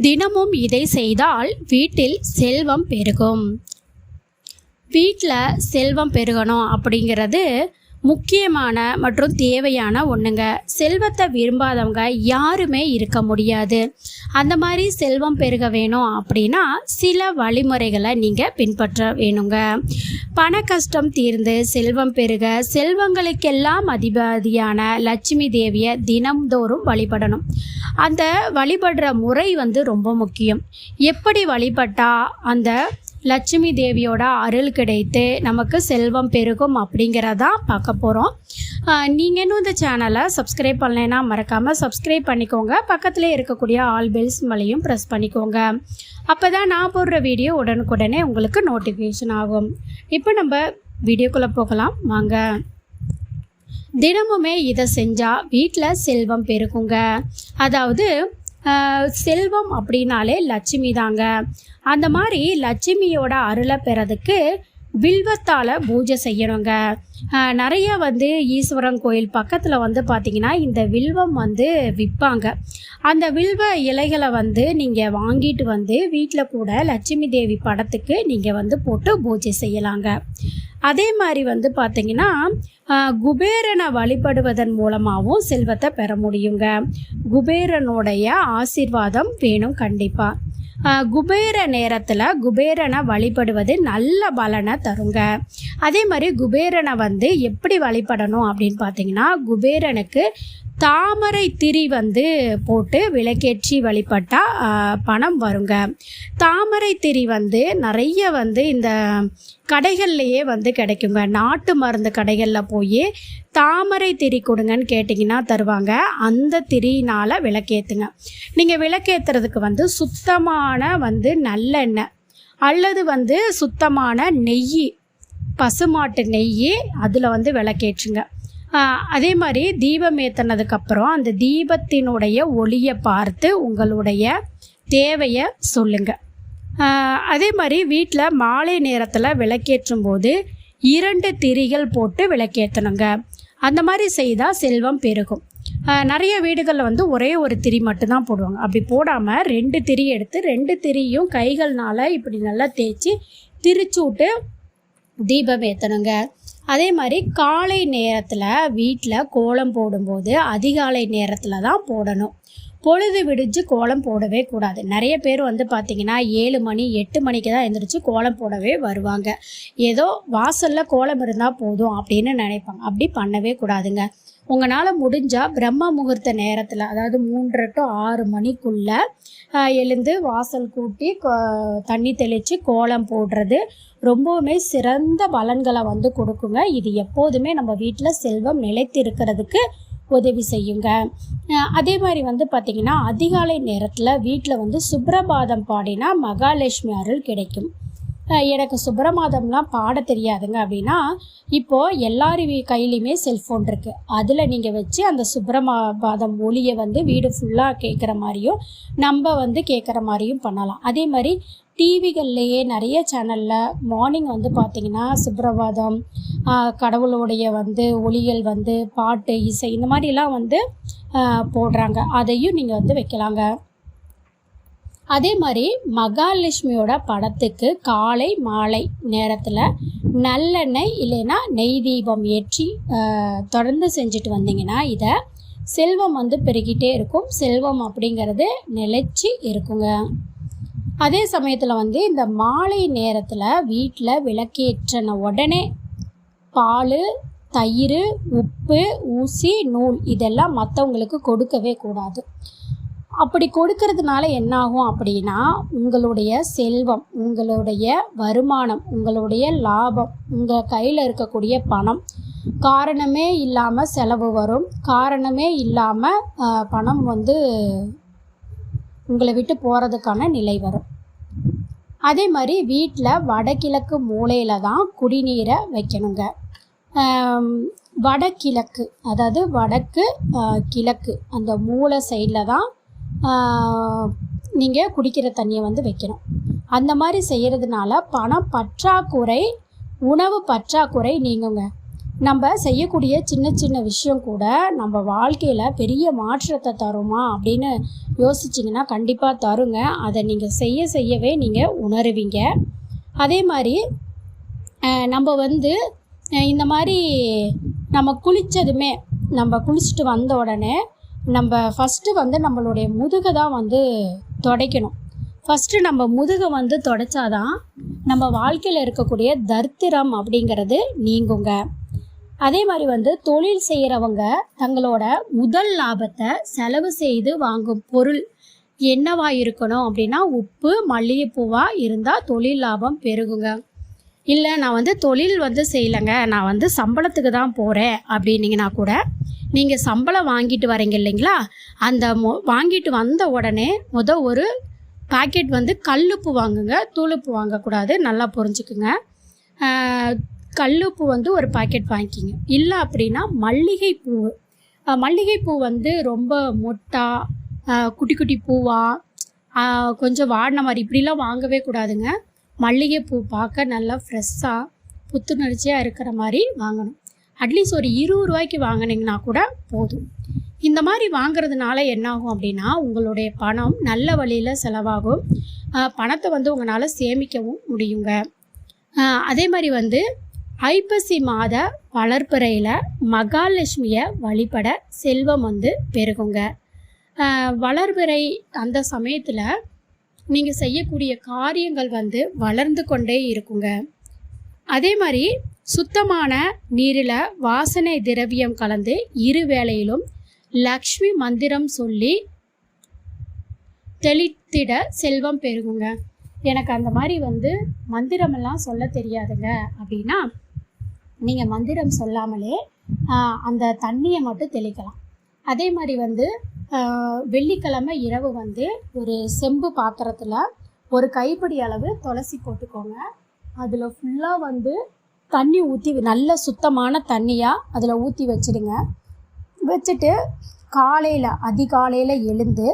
தினமும் இதை செய்தால் வீட்டில் செல்வம் பெருகும். வீட்டில் செல்வம் பெருகணும் அப்படிங்கிறது முக்கியமான மற்றும் தேவையான ஒன்றுங்க செல்வத்தை விரும்பாதவங்க யாருமே இருக்க முடியாது. அந்த மாதிரி செல்வம் பெருக வேணும் அப்படின்னா சில வழிமுறைகளை நீங்கள் பின்பற்ற வேணுங்க. பண கஷ்டம் தீர்ந்து செல்வம் பெருக செல்வங்களுக்கெல்லாம் அதிபதியான லட்சுமி தேவியை தினம்தோறும் வழிபடணும். அந்த வழிபடுற முறை வந்து ரொம்ப முக்கியம். எப்படி வழிபட்டா அந்த லட்சுமி தேவியோட அருள் கிடைத்து நமக்கு செல்வம் பெருகும் அப்படிங்கிறதான் பார்க்க போகிறோம் நீங்கள் இன்னும் இந்த சேனலை சப்ஸ்கிரைப் பண்ணலைன்னா மறக்காமல் சப்ஸ்கிரைப் பண்ணிக்கோங்க. பக்கத்தில் இருக்கக்கூடிய ஆல் பெல்ஸ் மலையும் ப்ரெஸ் பண்ணிக்கோங்க. அப்போ தான் நான் போடுற வீடியோ உடனுக்குடனே உங்களுக்கு நோட்டிஃபிகேஷன் ஆகும். இப்போ நம்ம வீடியோக்குள்ளே போகலாம். வாங்க. தினமுமே இதை செஞ்சால் வீட்டில் செல்வம் பெருகுங்க. அதாவது செல்வம் அப்படின்னாலே லட்சுமி தாங்க. அந்த மாதிரி லட்சுமியோட அருளை பெறதுக்கு வில்வத்தால் பூஜை செய்யணுங்க. நிறைய வந்து ஈஸ்வரன் கோயில் பக்கத்தில் வந்து பார்த்திங்கன்னா இந்த வில்வம் வந்து விற்பாங்க அந்த வில்வ இலைகளை வந்து நீங்கள் வாங்கிட்டு வந்து வீட்டில் கூட லட்சுமி தேவி படத்துக்கு நீங்கள் வந்து போட்டு பூஜை செய்யலாங்க. அதே மாதிரி வந்து பார்த்தீங்கன்னா குபேரனை வழிபடுவதன் மூலமாகவும் செல்வத்தை பெற முடியுங்க. குபேரனுடைய ஆசீர்வாதம் வேணும் கண்டிப்பாக குபேர நேரத்தில் குபேரனை வழிபடுவது நல்ல பலனை தருங்க. அதே மாதிரி குபேரனை வந்து எப்படி வழிபடணும் அப்படின்னு பார்த்தீங்கன்னா குபேரனுக்கு தாமரை திரி வந்து போட்டு விளக்கேற்றி வழிபட்டால் பணம் வருங்க. தாமரை திரி வந்து நிறைய வந்து இந்த கடைகள்லையே வந்து கிடைக்குங்க. நாட்டு மருந்து கடைகளில் போய் தாமரை திரி கொடுங்கன்னு கேட்டிங்கன்னா தருவாங்க. அந்த திரியினால் விளக்கேற்றுங்க நீங்கள் விளக்கேற்றுறதுக்கு வந்து சுத்தமான வந்து நல்லெண்ணெய் அல்லது வந்து சுத்தமான நெய் பசுமாட்டு நெய் அதில் வந்து விளக்கேற்றுங்க. அதே மாதிரி தீபம் ஏற்றினதுக்கப்புறம் அந்த தீபத்தினுடைய ஒளியை பார்த்து உங்களுடைய தேவையை சொல்லுங்கள் அதே மாதிரி வீட்டில் மாலை நேரத்தில் விளக்கேற்றும் போது இரண்டு திரிகள் போட்டு விளக்கேற்றணுங்க அந்த மாதிரி செய்தால் செல்வம் பெருகும். நிறைய வீடுகளில் வந்து ஒரே ஒரு திரி மட்டும்தான் போடுவாங்க. அப்படி போடாமல் ரெண்டு திரி எடுத்து ரெண்டு திரியும் கைகள்னால இப்படி நல்லா தேய்ச்சி திரிச்சு விட்டு தீபம் ஏற்றணுங்க அதே மாதிரி காலை நேரத்தில் வீட்டில் கோலம் போடும்போது அதிகாலை நேரத்தில் தான் போடணும். பொழுது விடிஞ்சு கோலம் போடவே கூடாது. நிறைய பேர் வந்து பார்த்திங்கன்னா ஏழு மணி எட்டு மணிக்கு தான் எழுந்திரிச்சு கோலம் போடவே வருவாங்க. ஏதோ வாசலில் கோலம் இருந்தால் போதும் அப்படின்னு நினைப்பாங்க. அப்படி பண்ணவே கூடாதுங்க. உங்களால் முடிஞ்சால் பிரம்ம முகூர்த்த நேரத்தில் அதாவது மூன்று டு ஆறு மணிக்குள்ளே எழுந்து வாசல் கூட்டி தண்ணி தெளித்து கோலம் போடுறது ரொம்பவுமே சிறந்த பலன்களை வந்து கொடுக்குங்க. இது எப்போதுமே நம்ம வீட்டில் செல்வம் நிலைத்து இருக்கிறதுக்கு உதவி செய்யுங்க. அதே மாதிரி வந்து பார்த்திங்கன்னா அதிகாலை நேரத்தில் வீட்டில் வந்து சுப்ரபாதம் பாடினா மகாலட்சுமி அருள் கிடைக்கும். எனக்கு சுப்ரமாதம்லாம் பாட தெரியாதுங்க அப்படின்னா இப்போது எல்லார் வீ கையிலையுமே செல்ஃபோன் இருக்குது அதில் நீங்கள் வச்சு அந்த சுப்பிரமாதம் ஒளியை வந்து வீடு ஃபுல்லாக கேட்குற மாதிரியும் நம்ம வந்து கேட்குற மாதிரியும் பண்ணலாம். அதே மாதிரி டிவிகள்லேயே நிறைய சேனலில் மார்னிங் வந்து பார்த்திங்கன்னா சுப்ரபாதம் கடவுளுடைய வந்து ஒளிகள் வந்து பாட்டு இசை இந்த மாதிரிலாம் வந்து போடுறாங்க. அதையும் நீங்கள் வந்து வைக்கலாங்க. அதே மாதிரி மகாலட்சுமியோட படத்துக்கு காலை மாலை நேரத்தில் நல்லெண்ணெய் இல்லைன்னா நெய் தீபம் ஏற்றி தொடர்ந்து செஞ்சுட்டு வந்தீங்கன்னா இதை செல்வம் வந்து பெருகிட்டே இருக்கும். செல்வம் அப்படிங்கிறது நிலைச்சி இருக்குங்க. அதே சமயத்தில் வந்து இந்த மாலை நேரத்தில் வீட்டில் விளக்கேற்றின உடனே பால் தயிர் உப்பு ஊசி நூல் இதெல்லாம் மற்றவங்களுக்கு கொடுக்கவே கூடாது. அப்படி கொடுக்கறதுனால என்ன ஆகும் அப்படின்னா உங்களுடைய செல்வம் உங்களுடைய வருமானம் உங்களுடைய லாபம் உங்கள் கையில் இருக்கக்கூடிய பணம் காரணமே இல்லாமல் செலவு வரும். காரணமே இல்லாமல் பணம் வந்து உங்களை விட்டு போகிறதுக்கான நிலை வரும். அதே மாதிரி வீட்டில் வடகிழக்கு மூலையில் தான் குடிநீரை வைக்கணுங்க. வடகிழக்கு அதாவது வடக்கு கிழக்கு அந்த மூளை சைடில் தான் நீங்கள் குடிக்கிற தண்ணியை வந்து வைக்கணும். அந்த மாதிரி செய்கிறதுனால பணம் பற்றாக்குறை உணவு பற்றாக்குறை நீங்குங்க. நம்ம செய்யக்கூடிய சின்ன சின்ன விஷயம் கூட நம்ம வாழ்க்கையில் பெரிய மாற்றத்தை தருமா அப்படின்னு யோசிச்சிங்கன்னா கண்டிப்பாக தருங்க. அதை நீங்கள் செய்ய செய்யவே நீங்கள் உணருவீங்க. அதே மாதிரி நம்ம வந்து இந்த மாதிரி நம்ம குளித்ததுமே நம்ம குளிச்சுட்டு வந்த உடனே நம்ம ஃபஸ்ட்டு வந்து நம்மளுடைய முதுகை தான் வந்து துடைக்கணும். ஃபஸ்ட்டு நம்ம முதுகை வந்து தொடச்சாதான் நம்ம வாழ்க்கையில் இருக்கக்கூடிய தரித்திரம் அப்படிங்கிறது நீங்குங்க. அதே மாதிரி வந்து தொழில் செய்கிறவங்க தங்களோட முதல் லாபத்தை செலவு செய்து வாங்கும் பொருள் என்னவா இருக்கணும் அப்படின்னா உப்பு மல்லிகைப்பூவாக இருந்தால் தொழில் லாபம் பெருகுங்க. இல்லை நான் வந்து தொழில் வந்து செய்யலைங்க. நான் வந்து சம்பளத்துக்கு தான் போகிறேன் அப்படின்னீங்கன்னா கூட நீங்கள் சம்பளம் வாங்கிட்டு வரீங்க இல்லைங்களா? அந்த மொ வாங்கிட்டு வந்த உடனே முத ஒரு பாக்கெட் வந்து கல்லுப்பு வாங்குங்க. தூளுப்பு வாங்கக்கூடாது. நல்லா புரிஞ்சுக்குங்க. கல்லுப்பு வந்து ஒரு பாக்கெட் வாங்கிக்கிங்க. இல்லை அப்படின்னா மல்லிகைப்பூ. மல்லிகைப்பூ வந்து ரொம்ப மொட்டா குட்டி குட்டி பூவா கொஞ்சம் வாடின மாதிரி இப்படிலாம் வாங்கவே கூடாதுங்க. மல்லிகைப்பூ பார்க்க நல்லா ஃப்ரெஷ்ஷாக புத்துணர்ச்சியாக இருக்கிற மாதிரி வாங்கணும். அட்லீஸ்ட் ஒரு இருபது ரூபாய்க்கு வாங்கினீங்கன்னா கூட போதும். இந்த மாதிரி வாங்குறதுனால என்னாகும் அப்படின்னா உங்களுடைய பணம் நல்ல வழியில் செலவாகும். பணத்தை வந்து உங்களால் சேமிக்கவும் முடியுங்க. அதே மாதிரி வந்து ஐப்பசி மாத வளர்ப்பிறையில் மகாலட்சுமியை வழிபட செல்வம் வந்து பெருகுங்க. வளர்பிறை அந்த சமயத்தில் நீங்கள் செய்யக்கூடிய காரியங்கள் வந்து வளர்ந்து கொண்டே இருக்குங்க. அதே மாதிரி சுத்தமான நீரில் வாசனை திரவியம் கலந்து இரு வேளையிலும் லக்ஷ்மி மந்திரம் சொல்லி தெளித்திட செல்வம் பெருகுங்க. எனக்கு அந்த மாதிரி வந்து மந்திரமெல்லாம் சொல்ல தெரியாதுங்க. அப்படின்னா நீங்கள் மந்திரம் சொல்லாமலே அந்த தண்ணியை மட்டும் தெளிக்கலாம். அதே மாதிரி வந்து வெள்ளிக்கிழமை இரவு வந்து ஒரு செம்பு பாத்திரத்தில் ஒரு கைப்பிடி அளவு துளசி போட்டுக்கோங்க. அதில் ஃபுல்லாக வந்து தண்ணி ஊற்றி நல்ல சுத்தமான தண்ணியாக அதில் ஊற்றி வச்சிடுங்க. வச்சுட்டு காலையில் அதிகாலையில் எழுந்து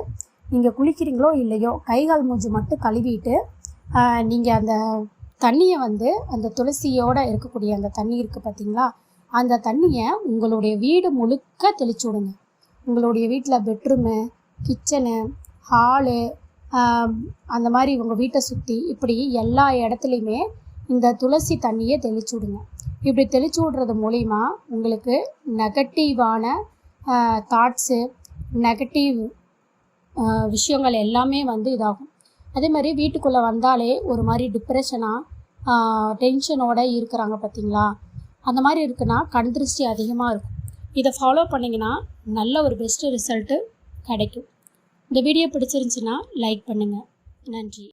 நீங்கள் குளிக்கிறீங்களோ இல்லையோ கை கால் மூஞ்சி மட்டும் கழுவிட்டு நீங்கள் அந்த தண்ணியை வந்து அந்த துளசியோட இருக்கக்கூடிய அந்த தண்ணி இருக்குது பார்த்தீங்களா அந்த தண்ணியை உங்களுடைய வீடு முழுக்க தெளிச்சு விடுங்க. உங்களுடைய வீட்டில் பெட்ரூமு கிச்சனு ஹாலு அந்த மாதிரி உங்கள் வீட்டை சுற்றி இப்படி எல்லா இடத்துலையுமே இந்த துளசி தண்ணியை தெளிச்சு விடுங்க. இப்படி தெளிச்சு விடுறது மூலிமா உங்களுக்கு நெகட்டிவான தாட்ஸு நெகட்டிவ் விஷயங்கள் எல்லாமே வந்து இதாகும். அதே மாதிரி வீட்டுக்குள்ளே வந்தாலே ஒரு மாதிரி டிப்ரெஷனாக டென்ஷனோட இருக்கிறாங்க பார்த்தீங்களா அந்த மாதிரி இருக்குன்னா கண் திருஷ்டி அதிகமாக இருக்கும். இதை ஃபாலோ பண்ணிங்கன்னா நல்ல ஒரு பெஸ்ட்டு ரிசல்ட்டு கிடைக்கும். இந்த வீடியோ பிடிச்சிருந்துச்சின்னா லைக் பண்ணுங்கள் நன்றி.